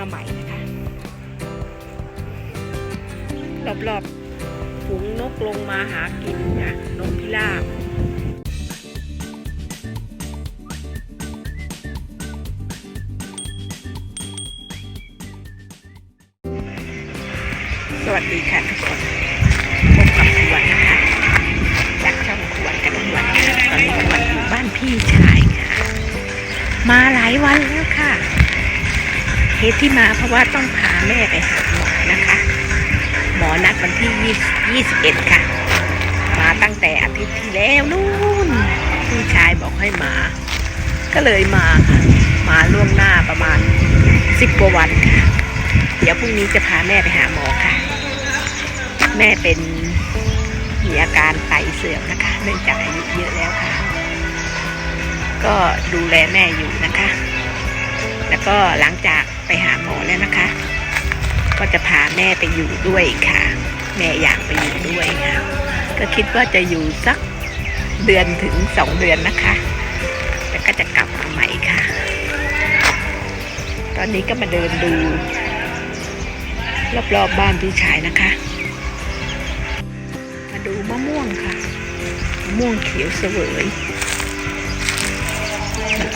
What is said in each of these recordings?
มาใหม่นะคะ รอบๆฝูงนกลงมาหากินค่ะนกพิราบสวัสดีค่ะทุกคนพบกับขวัญนะคะจากช่องขวัญกับขวัญค่ะตอนนี้ขวัญอยู่บ้านพี่ชายค่ะ มาหลายวันแล้วค่ะ เหตุที่มาเพราะว่าต้องพาแม่ไปหาหมอนะคะ หมอนัดวันที่20 21 ค่ะ มาตั้งแต่อาทิตย์ที่แล้วนู่นพี่ชายบอกให้มา ก็เลยมาค่ะมาล่วงหน้าประมาณ 10กว่าวันค่ะเดี๋ยวพรุ่งนี้จะพาแม่ไปหาหมอค่ะ แม่เป็นมีอาการไตเสื่อมนะคะ เนื่องจากอายุเยอะแล้วค่ะ ก็ดูแลแม่อยู่นะคะ แล้วก็หลังจากไปหาหมอแล้วนะคะ ก็จะพาแม่ไปอยู่ด้วยค่ะ แม่อยากไปอยู่ด้วยค่ะก็คิดว่าจะอยู่สักเดือนถึงสองเดือนนะคะแล้วก็จะกลับมาใหม่ค่ะ ตอนนี้ก็มาเดินดู รอบๆบบ้านพี่ชายนะคะ มาดูมะม่วงค่ะมะม่วงเขียวเสวย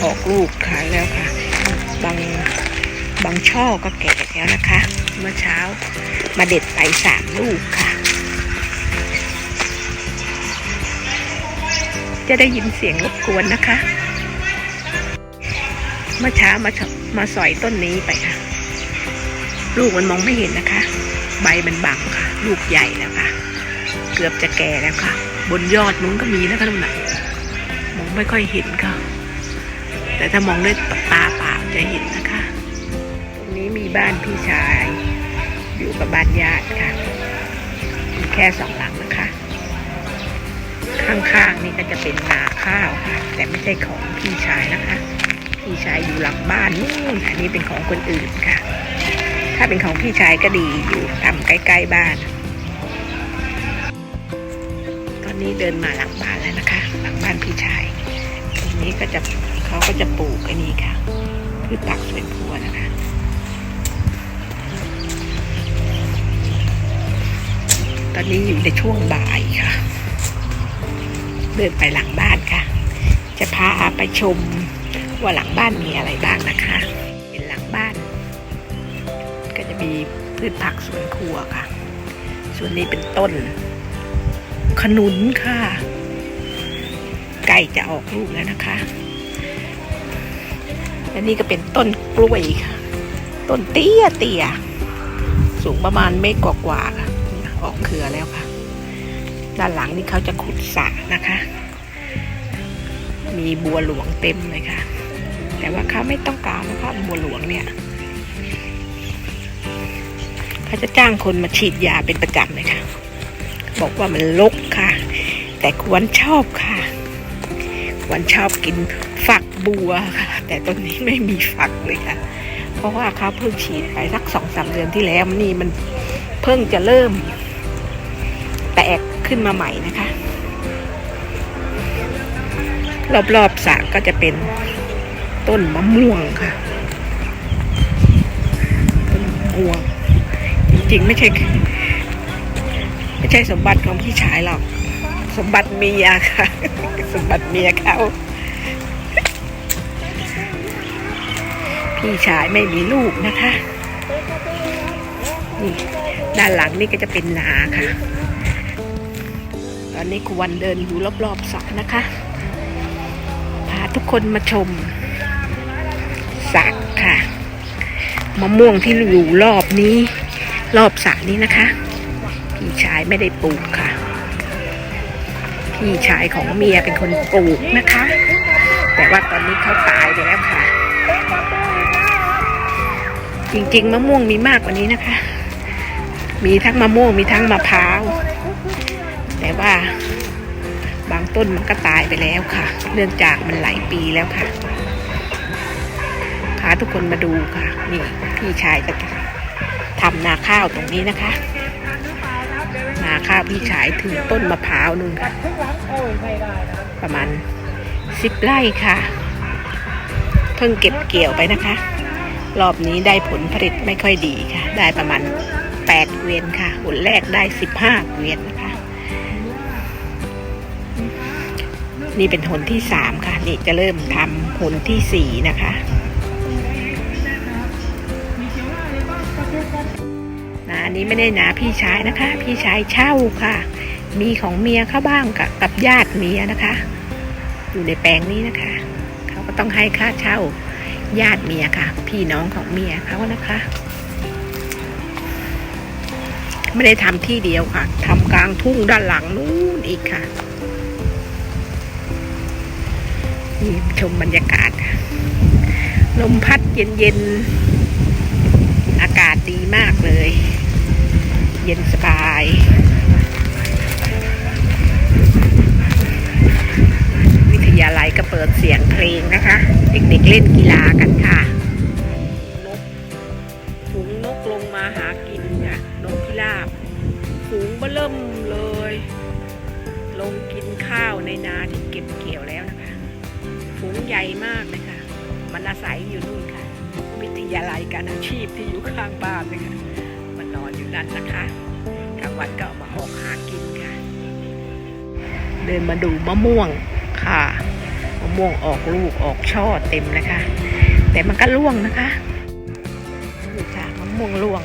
ออกลูกขายแล้วค่ะ บางบางช่อก็แก่แล้วนะคะ เมื่อเช้ามาเด็ดไปสามลูกค่ะ จะได้ยินเสียงรบกวนนะคะ เมื่อเช้ามามาสอยต้นนี้ไปค่ะ ลูกมันมองไม่เห็นนะคะ ใบมันบังค่ะ ลูกใหญ่แล้วค่ะ เกือบจะแก่แล้วค่ะ บนยอดนู้นก็มีนะคะทุกท่านมองไม่ค่อยเห็นค่ะ แต่ถ้ามองด้วยตา จะเห็นนะคะ ตรงนี้มีบ้านพี่ชาย อยู่กับบ้านญาติค่ะ มีแค่สองหลังนะคะ ข้างๆนี่ก็จะเป็นนาข้าวค่ะ แต่ไม่ใช่ของพี่ชายนะคะ พี่ชายอยู่หลังบ้านนู่นอันนี้เป็นของคนอื่นค่ะ ถ้าเป็นของพี่ชายก็ดีอยู่ทำใกล้ๆบ้านตอนนี้เดินมาหลังบ้านแล้วนะคะ หลังบ้านพี่ชาย ตรงนี้ก็จะเขาก็จะปลูกอันนี้ค่ะ พืชผักสวนครัวนะคะตอนนี้อยู่ในช่วงบ่ายค่ะ เดินไปหลังบ้านค่ะ จะพาไปชมว่าหลังบ้านมีอะไรบ้างนะคะ เป็นหลังบ้าน ก็จะมีพืชผักสวนครัวค่ะ ส่วนนี้เป็นต้น ขนุนค่ะใกล้จะออกลูกแล้วนะคะ และนี่ก็เป็นต้นกล้วยค่ะ ต้นเตี้ยเตี้ยสูงประมาณเมตรกว่าๆค่ะออกเครือแล้วค่ะ ด้านหลังนี่เขาจะขุดสระนะคะ มีบัวหลวงเต็มเลยค่ะ แต่ว่าเขาไม่ต้องการนะคะบัวหลวงเนี่ยเขาจะจ้างคนมาฉีดยาเป็นประจำเลยค่ะ บอกว่ามันลกค่ะ แต่ควรชอบค่ะควรชอบกินฝักบัวค่ะ แต่ต้นนี้ไม่มีฝักเลยค่ะ เพราะว่าเขาเพิ่งฉีดไปสักสองสามเดือนที่แล้วนี่มันเพิ่งจะเริ่ม แตกขึ้นมาใหม่นะคะ รอบๆสระก็จะเป็นต้นมะม่วงค่ะ ต้นมะม่วง จริงๆไม่ใช่ไม่ใช่สมบัติของพี่ชายหรอก สมบัติเมียค่ะ สมบัติเมียเขา พี่ชายไม่มีลูกนะคะนี่ด้านหลังนี่ก็จะเป็นนาค่ะ ตอนนี้ครูวันเดินอยู่รอบๆสระนะคะ พาทุกคนมาชมสระค่ะมะม่วงที่อยู่รอบนี้ รอบสระนี้นะคะ พี่ชายไม่ได้ปลูกค่ะ พี่ชายของเมียเป็นคนปลูกนะคะ แต่ว่าตอนนี้เขาตายไปแล้วค่ะ จริง ๆ มะม่วงมีมากกว่านี้นะคะ มีทั้งมะม่วงมีทั้งมะพร้าว แต่ว่าบางต้นมันก็ตายไปแล้วค่ะ เนื่องจากมันหลายปีแล้วค่ะ พาทุกคนมาดูค่ะ นี่พี่ชายจะทำนาข้าวตรงนี้นะคะ นาข้าวพี่ชายถึงต้นมะพร้าวนู่นค่ะ ประมาณสิบไร่ค่ะ เพิ่งเก็บเกี่ยวไปนะคะ รอบนี้ได้ผลผลิตไม่ค่อยดีค่ะ ได้ประมาณแปดเกวียนค่ะผลแรกได้สิบห้าเกวียนนะคะ นี่เป็นหนที่สามค่ะ นี่จะเริ่มทำหนที่สี่นะคะนาอันนี้ไม่ได้นาพี่ชายนะคะ พี่ชายเช่าค่ะ มีของเมียเขาบ้างกับกับญาติเมียนะคะ อยู่ในแปลงนี้นะคะ เขาก็ต้องให้ค่าเช่า ญาติเมียค่ะ พี่น้องของเมียเขานะคะ ไม่ได้ทำที่เดียวค่ะทำกลางทุ่งด้านหลังนู้นอีกค่ะนี่ชมบรรยากาศ ลมพัดเย็นๆ อากาศดีมากเลย เย็นสบาย วิทยาลัยก็เปิดเสียงเพลงนะคะ เด็กๆเล่นกีฬากันค่ะนกฝูงนกลงมาหากินค่ะนกพิราบฝูงเบ้อเริ่มเลย ลงกินข้าวในนาที่เก็บเกี่ยวแล้วนะคะฝูงใหญ่มากเลยค่ะมันอาศัยอยู่นู่นค่ะวิทยาลัยการอาชีพที่อยู่ข้างบ้านเลยค่ะมันนอนอยู่นั่นนะคะกลางวันก็ออกมาออกหากินค่ะ เดินมาดูมะม่วงค่ะ ม่วงออกลูกออกช่อเต็มนะคะ แต่มันก็ร่วงนะคะนี่ค่ะมะม่วงร่วง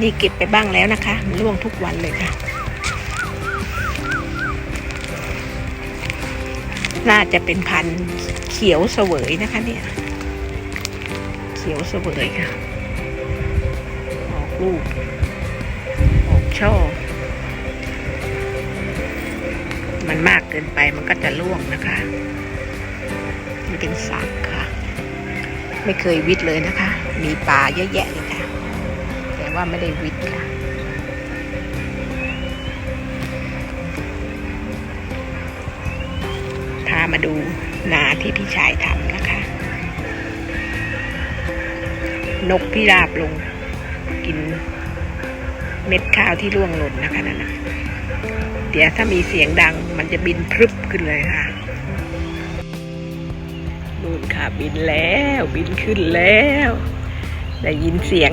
นี่เก็บไปบ้างแล้วนะคะ มันร่วงทุกวันเลยค่ะ น่าจะเป็นพันธุ์เขียวเสวยนะคะเนี่ย เขียวเสวยค่ะ ออกลูก ออกช่อมันมากเกินไปมันก็จะร่วงนะคะ เป็นสักค่ะ ไม่เคยวิทย์เลยนะคะ มีปลาเยอะแยะเลยค่ะ แต่ว่าไม่ได้วิทย์ค่ะพามาดูนาที่พี่ชายทำนะคะ นกพิราบลงกินเม็ดข้าวที่ร่วงหล่นนะคะนั่นนะเดี๋ยวถ้ามีเสียงดังมันจะบินพรึบขึ้นเลยค่ะ นค่ะบินแล้วบินขึ้นแล้ว ได้ยินเสียง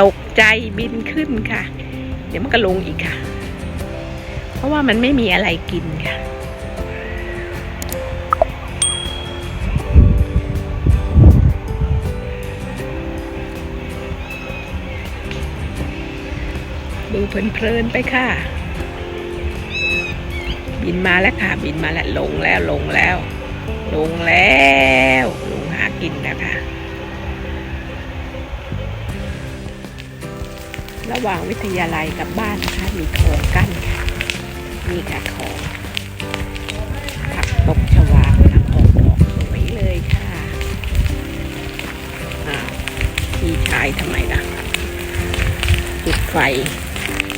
ตกใจบินขึ้นค่ะ เดี๋ยวมันก็ลงอีกค่ะ เพราะว่ามันไม่มีอะไรกินค่ะ ดูเพลินๆไปค่ะบินมาแล้วค่ะ บินมาแล้วลงแล้วลงแล้ว ลงแล้วลงหากินนะคะ ระหว่างวิทยาลัยกับบ้านนะคะ มีคลองกั้นค่ะนี่ค่ะคลองผักตบชวาทำออกดอกสวยเลยค่ะอ้าวพี่ชายทำไมล่ะจุดไฟ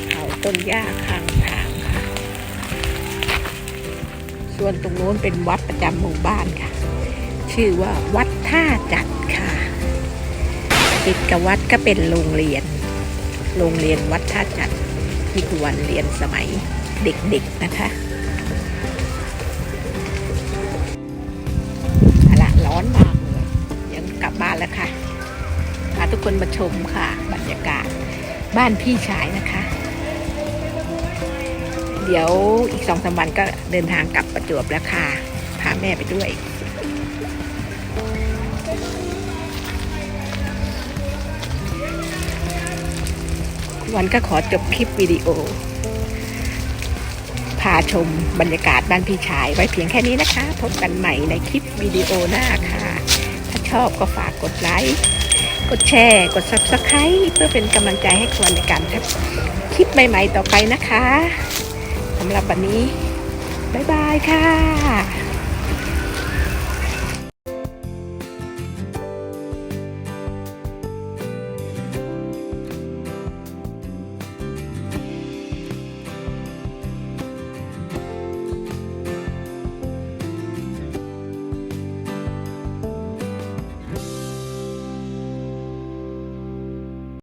เผาต้นหญ้าข้างทางค่ะ ส่วนตรงโน้นเป็นวัดประจำหมู่บ้านค่ะ ชื่อว่าวัดท่าจัดค่ะ ติดกับวัดก็เป็นโรงเรียน โรงเรียนวัดท่าจัดที่ครูวันเรียนสมัยเด็กๆนะคะอาละร้อนมากเลยยังกลับบ้านแล้วค่ะพาทุกคนมาชมค่ะ บรรยากาศบ้านพี่ชายนะคะ เดี๋ยวอีกสองสามวันก็เดินทางกลับประจวบแล้วค่ะ พาแม่ไปด้วยวันก็ขอจบคลิปวิดีโอ พาชมบรรยากาศบ้านพี่ชายไว้เพียงแค่นี้นะคะ พบกันใหม่ในคลิปวิดีโอหน้าค่ะ ถ้าชอบก็ฝากกดไลค์ กดแชร์ กด Subscribe เพื่อเป็นกำลังใจให้ควรในการทำคลิปใหม่ ๆ ต่อไปนะคะำหรับวันนี้ บ๊ายบายค่ะ